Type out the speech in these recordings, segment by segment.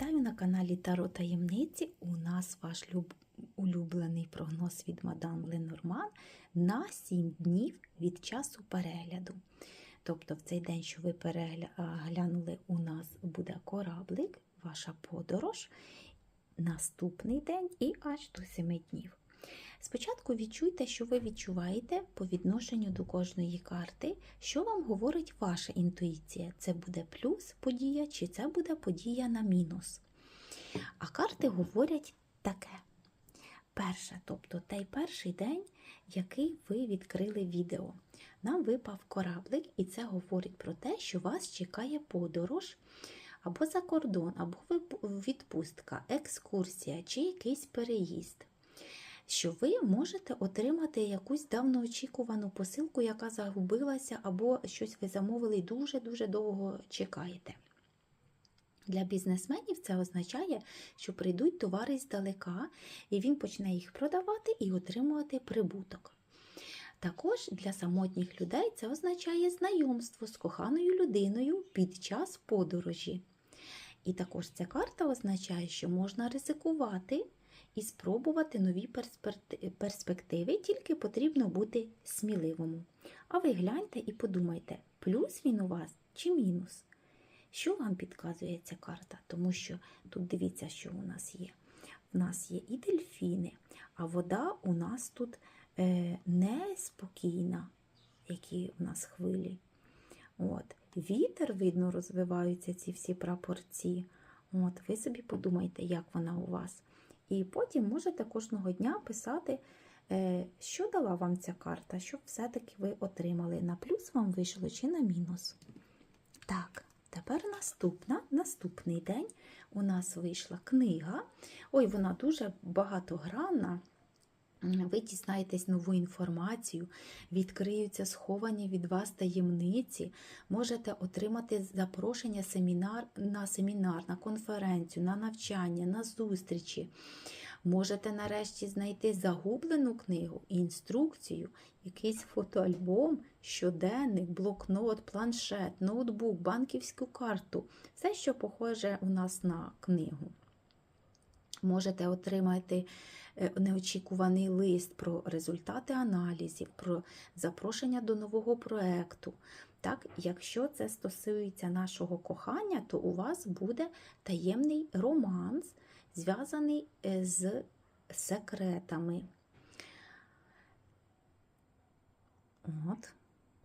Вітаю на каналі Таро Таємниці. У нас ваш люб... улюблений прогноз від мадам Ленорман на 7 днів від часу перегляду. Тобто, в цей день, що ви переглянули, у нас буде кораблик, ваша подорож, наступний день і аж до 7 днів. Спочатку відчуйте, що ви відчуваєте по відношенню до кожної карти, що вам говорить ваша інтуїція. Це буде плюс подія, чи це буде подія на мінус. А карти говорять таке. Перше, тобто той перший день, який ви відкрили відео. Нам випав кораблик, і це говорить про те, що вас чекає подорож або за кордон, або відпустка, екскурсія чи якийсь переїзд що ви можете отримати якусь давноочікувану посилку, яка загубилася, або щось ви замовили і дуже-дуже довго чекаєте. Для бізнесменів це означає, що прийдуть товари здалека, і він почне їх продавати і отримувати прибуток. Також для самотніх людей це означає знайомство з коханою людиною під час подорожі. І також ця карта означає, що можна ризикувати і спробувати нові перспективи, тільки потрібно бути сміливому. А ви гляньте і подумайте, плюс він у вас чи мінус? Що вам підказує ця карта? Тому що тут дивіться, що у нас є. У нас є і дельфіни, а вода у нас тут е, неспокійна, які у нас хвилі. От. Вітер, видно, розвиваються ці всі прапорці. От, Ви собі подумайте, як вона у вас. І потім можете кожного дня писати, е, що дала вам ця карта, щоб все-таки ви отримали на плюс вам вийшло чи на мінус. Так, тепер наступна, наступний день у нас вийшла книга. Ой, вона дуже багатогранна. Ви дізнаєтесь нову інформацію, відкриються сховані від вас таємниці, можете отримати запрошення семінар, на семінар, на конференцію, на навчання, на зустрічі. Можете нарешті знайти загублену книгу, інструкцію, якийсь фотоальбом, щоденник, блокнот, планшет, ноутбук, банківську карту все, що похоже у нас на книгу. Можете отримати Е, неочікуваний лист про результати аналізів, про запрошення до нового проєкту. Так, Якщо це стосується нашого кохання, то у вас буде таємний романс, зв'язаний е, з секретами. От.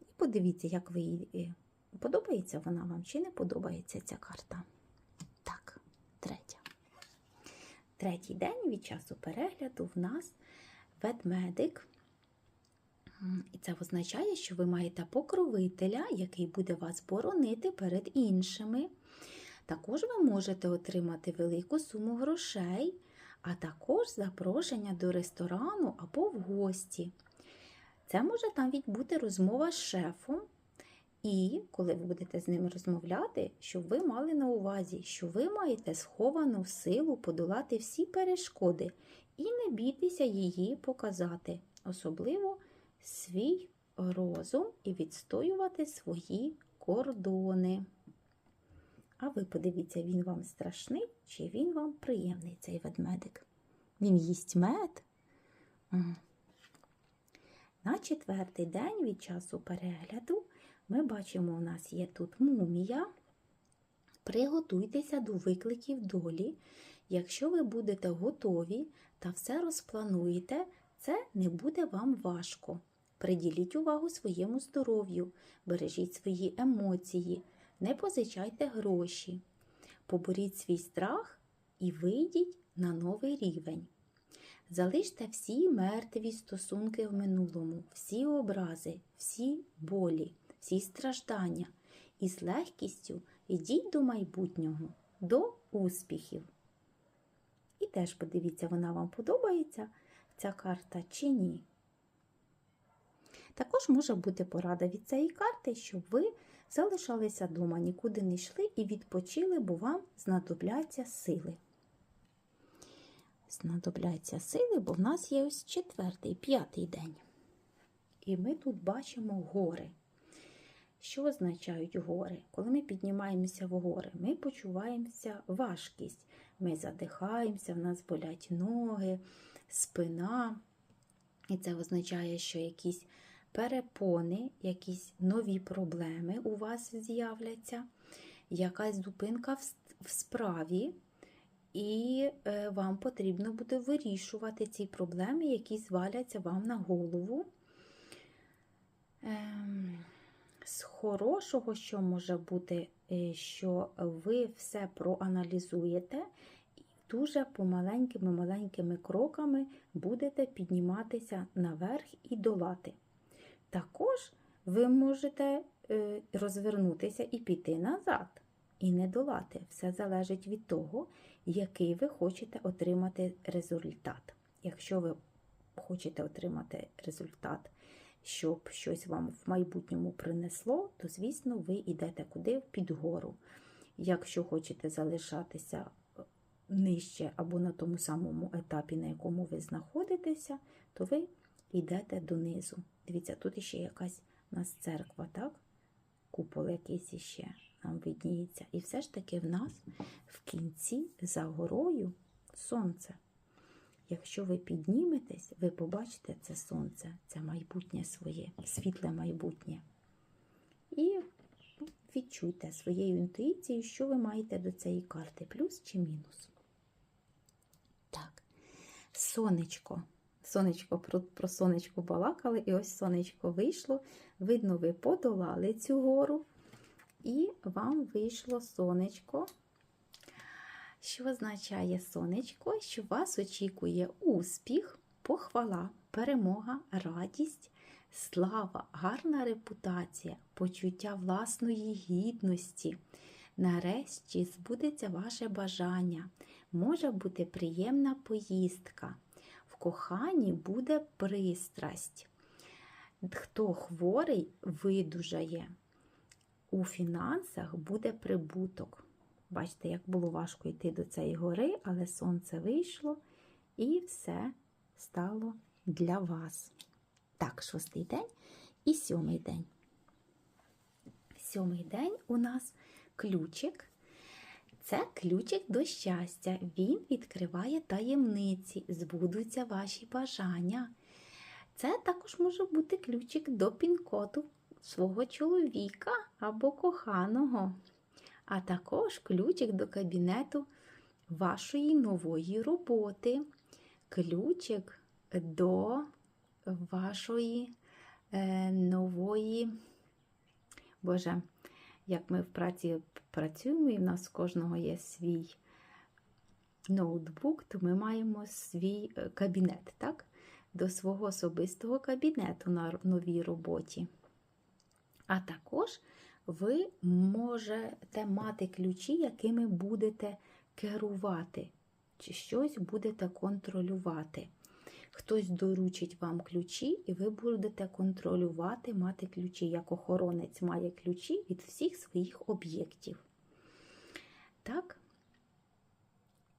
І подивіться, як ви її е, подобається вона вам чи не подобається ця карта. Так, третя. Третій день від часу перегляду в нас ведмедик. І це означає, що ви маєте покровителя, який буде вас боронити перед іншими. Також ви можете отримати велику суму грошей, а також запрошення до ресторану або в гості. Це може навіть бути розмова з шефом, і коли ви будете з ним розмовляти, щоб ви мали на увазі, що ви маєте сховану силу подолати всі перешкоди і не бійтеся її показати, особливо свій розум і відстоювати свої кордони. А ви подивіться, він вам страшний чи він вам приємний, цей ведмедик? Він їсть мед. На четвертий день від часу перегляду ми бачимо, у нас є тут мумія. Приготуйтеся до викликів долі. Якщо ви будете готові та все розплануєте, це не буде вам важко. Приділіть увагу своєму здоров'ю, бережіть свої емоції, не позичайте гроші, поборіть свій страх і вийдіть на новий рівень. Залиште всі мертві стосунки в минулому, всі образи, всі болі всі страждання і з легкістю йдіть до майбутнього, до успіхів. І теж подивіться, вона вам подобається ця карта чи ні. Також може бути порада від цієї карти, щоб ви залишалися вдома, нікуди не йшли і відпочили, бо вам знадобляться сили. Знадобляться сили, бо в нас є ось четвертий, п'ятий день. І ми тут бачимо гори Що означають гори? Коли ми піднімаємося в гори, ми почуваємося важкість. Ми задихаємося, в нас болять ноги, спина. І це означає, що якісь перепони, якісь нові проблеми у вас з'являться, якась зупинка в справі, і е, вам потрібно буде вирішувати ці проблеми, які зваляться вам на голову. Ем, з хорошого, що може бути, е, що ви все проаналізуєте і дуже помаленькими маленькими кроками будете підніматися наверх і долати. Також ви можете е, розвернутися і піти назад, і не долати. Все залежить від того, який ви хочете отримати результат. Якщо ви хочете отримати результат, щоб щось вам в майбутньому принесло, то, звісно, ви йдете куди? Під гору. Якщо хочете залишатися е, нижче або на тому самому етапі, на якому ви знаходитеся, то ви йдете донизу. Дивіться, тут іще якась у нас церква, так? Купол якийсь іще нам видніється. І все ж таки в нас в кінці за горою сонце. Якщо ви підніметесь, ви побачите це сонце, це майбутнє своє, світле майбутнє. І відчуйте своєю інтуїцією, що ви маєте до цієї карти, плюс чи мінус. Так, сонечко. Сонечко про, про сонечко балакали, і ось сонечко вийшло. Видно, ви подолали цю гору, і вам вийшло сонечко. Що означає сонечко? Що вас очікує успіх, похвала, перемога, радість, слава, гарна репутація, почуття власної гідності. Нарешті збудеться ваше бажання. Може бути приємна поїздка. В коханні буде пристрасть. Хто хворий, видужає. У фінансах буде прибуток. Бачите, як було важко йти до цієї гори, але сонце вийшло і все стало для вас. Так, шостий день і сьомий день. Сьомий день у нас ключик. Це ключик до щастя. Він відкриває таємниці, збудуться ваші бажання. Це також може бути ключик до пін-коду свого чоловіка або коханого а також ключик до кабінету вашої нової роботи, ключик до вашої е, нової, Боже, як ми в праці працюємо, і в нас кожного є свій ноутбук, то ми маємо свій е, кабінет, так? До свого особистого кабінету на новій роботі. А також ви можете мати ключі, якими будете керувати, чи щось будете контролювати. Хтось доручить вам ключі, і ви будете контролювати, мати ключі, як охоронець має ключі від всіх своїх об'єктів. Так?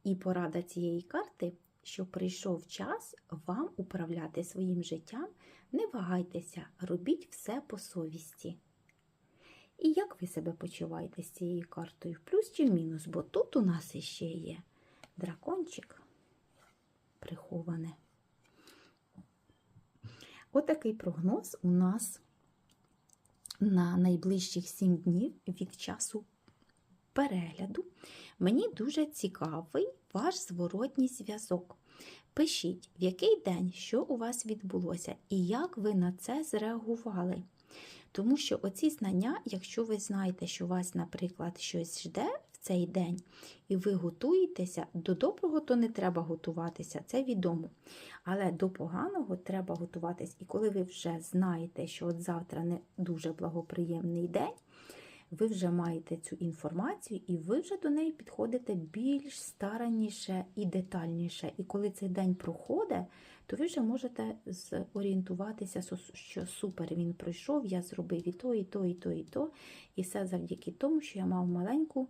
І порада цієї карти, що прийшов час вам управляти своїм життям, не вагайтеся, робіть все по совісті. І як ви себе почуваєте з цією картою? В плюс чи в мінус? Бо тут у нас іще є дракончик приховане. Отакий прогноз у нас на найближчих 7 днів від часу перегляду. Мені дуже цікавий ваш зворотній зв'язок. Пишіть, в який день, що у вас відбулося, і як ви на це зреагували. Тому що оці знання, якщо ви знаєте, що вас, наприклад, щось жде в цей день, і ви готуєтеся, до доброго, то не треба готуватися, це відомо. Але до поганого треба готуватись. І коли ви вже знаєте, що от завтра не дуже благоприємний день, ви вже маєте цю інформацію, і ви вже до неї підходите більш старанніше і детальніше. І коли цей день проходить, то ви вже можете зорієнтуватися, що супер він пройшов, я зробив і то, і то, і то, і то. І все завдяки тому, що я мав маленьку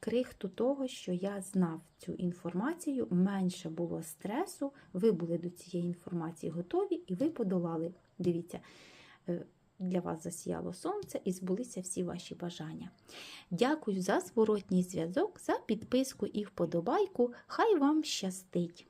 крихту того, що я знав цю інформацію, менше було стресу, ви були до цієї інформації готові і ви подолали. Дивіться, для вас засіяло сонце і збулися всі ваші бажання. Дякую за зворотній зв'язок, за підписку і вподобайку. Хай вам щастить!